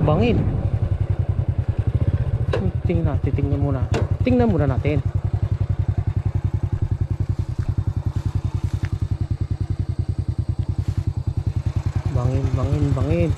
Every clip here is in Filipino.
Bangin. Tingnan natin, tingnan muna. Tingnan muna natin. Bangin, bangin, bangin.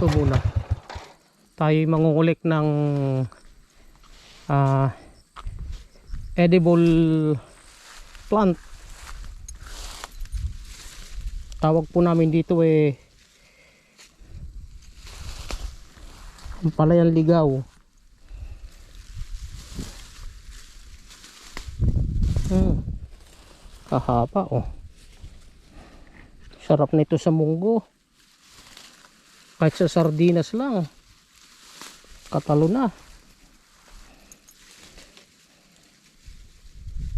Ito muna. Tayo mangungulik ng ah, edible plant. Tawag po namin dito eh palayan ligaw. Hmm. Kahaba oh. Sarap nito sa munggo. Kahit sa sardinas lang. Katalo na.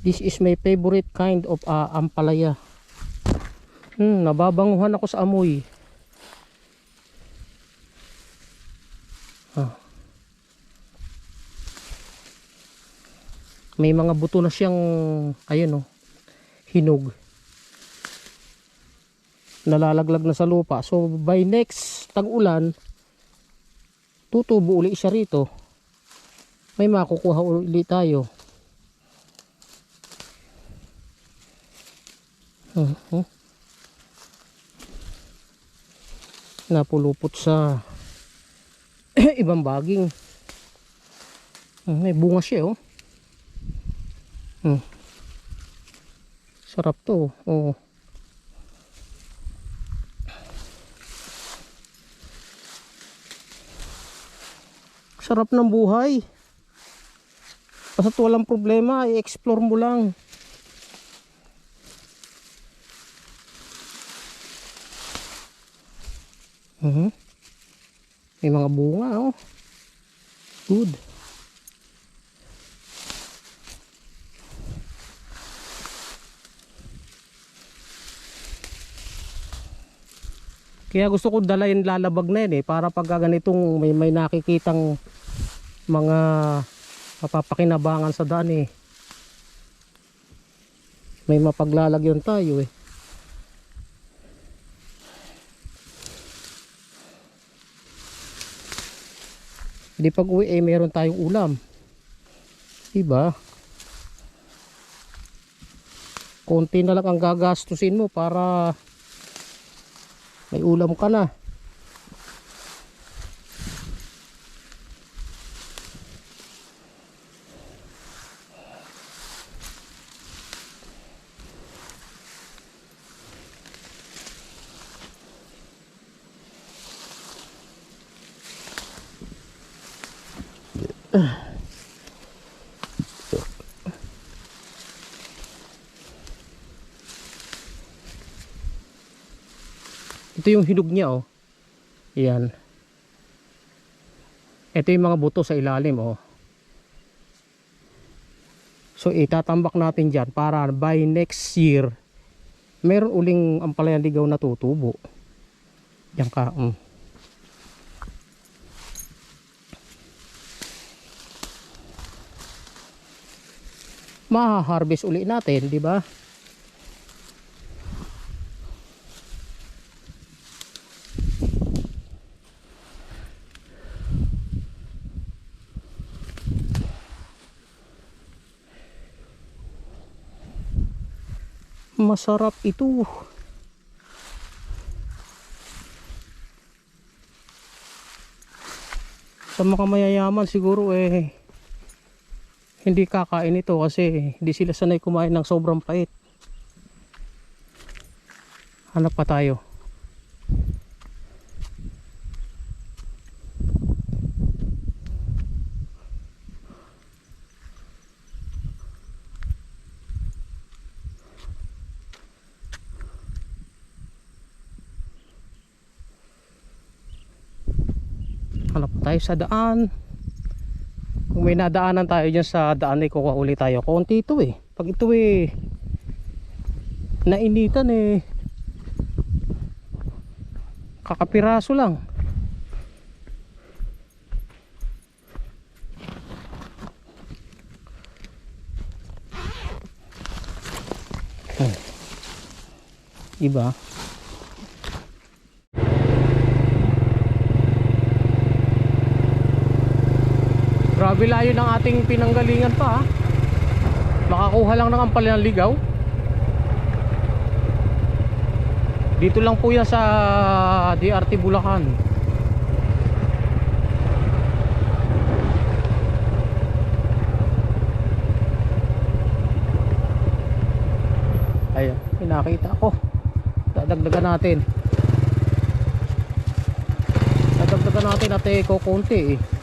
This is my favorite kind of uh, ampalaya. Hmm, nababanguhan ako sa amoy. Ah. May mga buto na siyang ayun oh, hinog. Nalalaglag na sa lupa. So by next tag-ulan, tutubo uli siya rito. May makukuha uli tayo. Uh-huh. Napulupot sa ibang baging. Hmm, May bunga siya oh. Hmm. Sarap to. Oh. Sarap ng buhay. Basta't walang problema, i-explore mo lang. Mhm. May mga bunga oh. Good. Kaya gusto ko dalayin lalabag na yun eh para pag ganitong may may nakikitang mga mapapakinabangan sa daan eh. May mapaglalagyan tayo eh. Di pag uwi eh meron tayong ulam. Diba? Konti na lang ang gagastusin mo para may ulam ka na. Ito yung hinog niya oh. Yan. Ito yung mga buto sa ilalim oh. So itatambak natin dyan para by next year meron uling ampalayan ligaw na tutubo. Yan ka. Mm. Ma-harvest uli natin, di ba? Masarap ito. Sa mga mayayaman siguro eh hindi kakain ito kasi hindi sila sanay kumain ng sobrang pait. Hanap pa tayo. Hanap tayo sa daan. Kung may nadaanan tayo dyan sa daan ay kukuha uli tayo. Konti ito eh. Pag ito eh nainitan eh kakapiraso lang. Oh. Iba. Grabe layo ng ating pinanggalingan pa ha. Makakuha lang ng ampal ng ligaw. Dito lang po yan sa DRT Bulacan. Ayun, pinakita ko. Dadagdagan natin. Dadagdagan natin at eh, kukunti eh.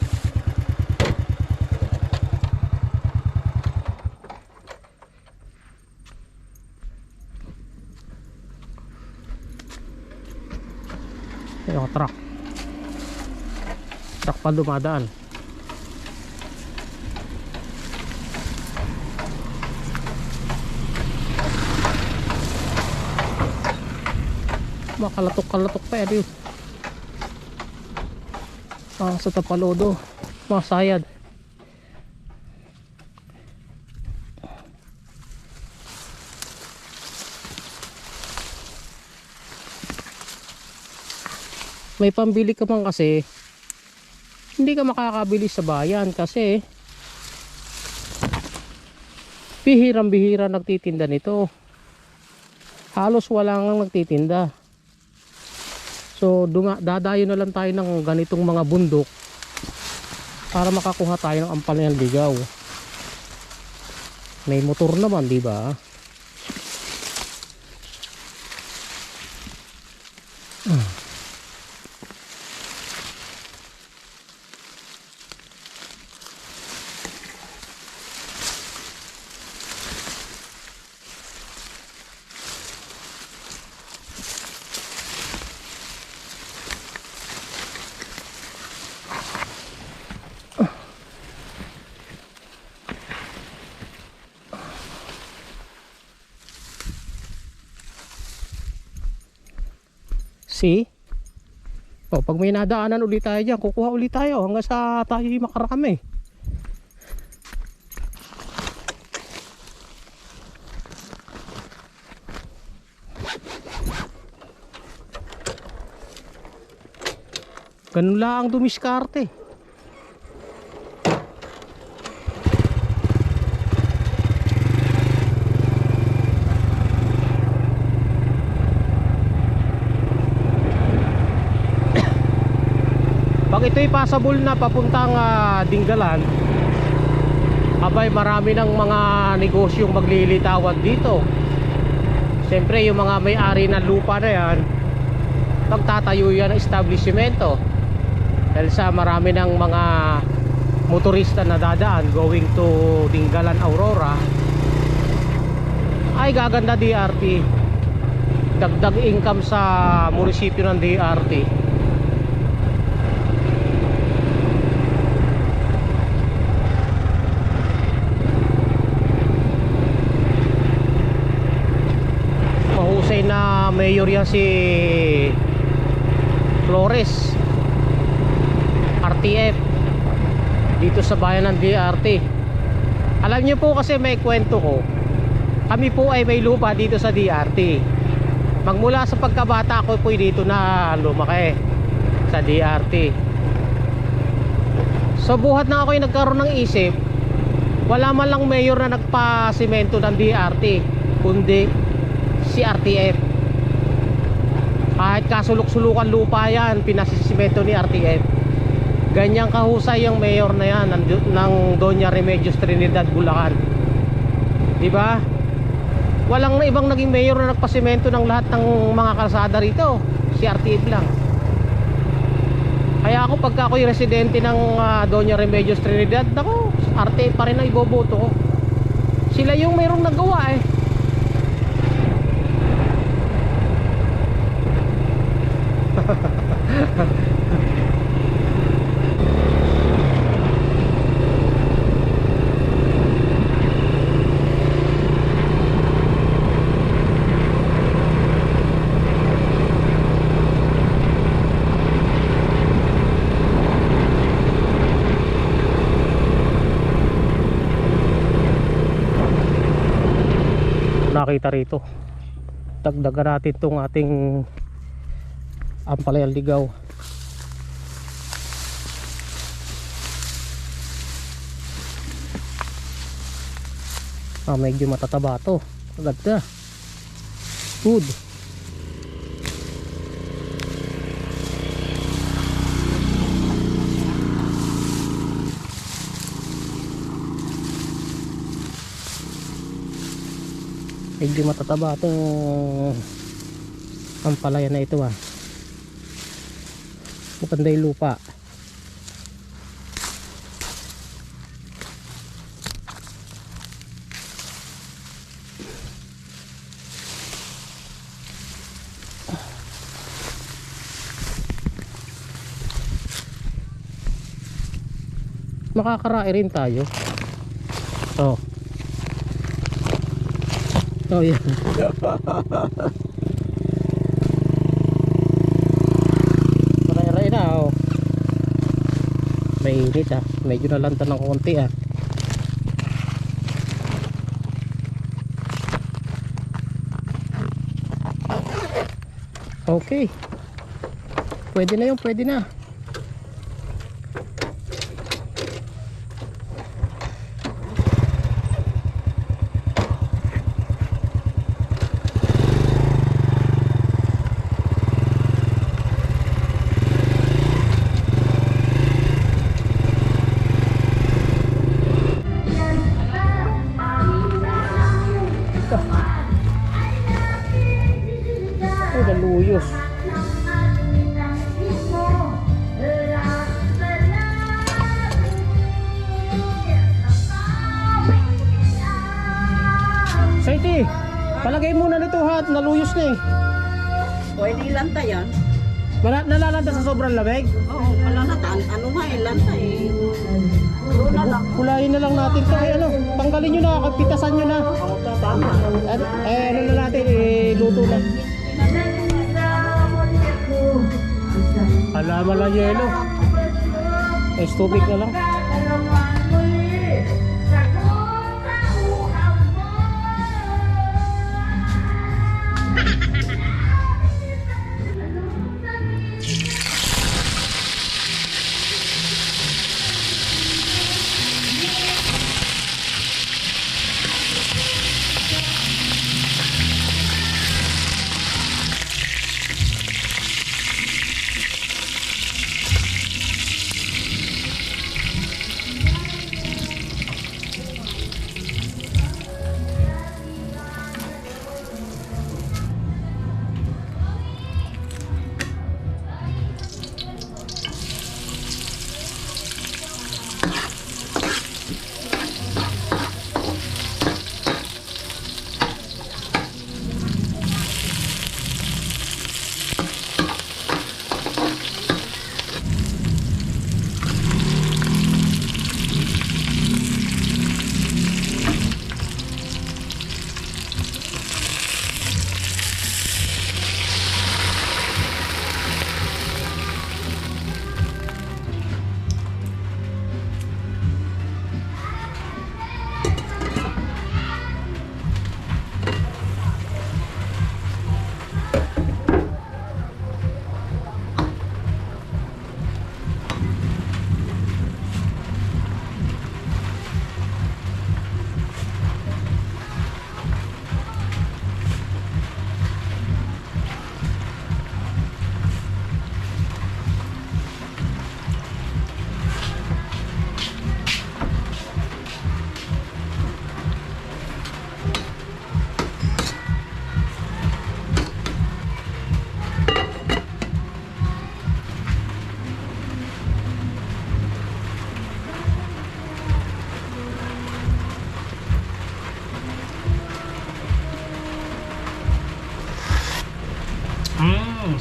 Ayun, truck. Truck pa dumadaan. Makalatok-kalatok pa yan yun. Ah, sa tapalodo. Mga may pambili ka man kasi hindi ka makakabili sa bayan kasi bihirang bihira nagtitinda nito. Halos wala nga nagtitinda. So dunga, dadayo na lang tayo ng ganitong mga bundok para makakuha tayo ng ampal ng ligaw. May motor naman di ba See? O, pag may nadaanan ulit tayo dyan, kukuha ulit tayo hanggang sa tayo makarami. Ganun lang ang dumiskarte. Ito'y passable na papuntang ah, Dinggalan, abay marami ng mga negosyong maglilitawan dito. Siyempre yung mga may-ari ng lupa na yan, magtatayo yan ng establishmento. Dahil sa marami ng mga motorista na dadaan going to Dinggalan, Aurora, ay gaganda DRT. Dagdag income sa munisipyo ng DRT. mahusay na mayor yan si Flores RTF dito sa bayan ng DRT alam niyo po kasi may kwento ko kami po ay may lupa dito sa DRT magmula sa pagkabata ko po dito na lumaki sa DRT so buhat na ako yung nagkaroon ng isip wala man lang mayor na nagpa-simento ng DRT kundi si RTF kahit kasulok-sulukan lupa yan pinasisimento ni RTF ganyang kahusay yung mayor na yan ng, ng Doña Remedios Trinidad Bulacan. Ba walang na ibang naging mayor na nagpasimento ng lahat ng mga kalsada rito. Si RTF lang. Kaya ako pagka ako'y residente ng ah, Doña Remedios Trinidad ako RTF pa rin ang iboboto ko. Sila yung mayroong nagawa eh nakita rito. Dagdagan natin tong ating ampalay ligaw ah medyo matataba to. Agad good medyo matataba itong ampalaya na ito ah. Maganda yung lupa. Makakarai rin tayo oh oh yan Maray-ray na oh. Mainit ah. Medyo nalanta ng konti ah. Okay. Pwede na yun, pwede na. Saiti, palagay muna nito ha, naluyos na eh. Pwede ilanta yan. Wala, nalalanta sa sobrang lamig. Oo, wala na. Tan ano nga, ilanta eh. Doon na lang. Kulayin na lang natin to. Eh, ano, tanggalin nyo na, pitasan nyo na. Oo, tama. Ano, eh, ano na natin, eh, luto na. Alaman lang yelo. Eh, tubig na lang.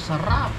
Sarap.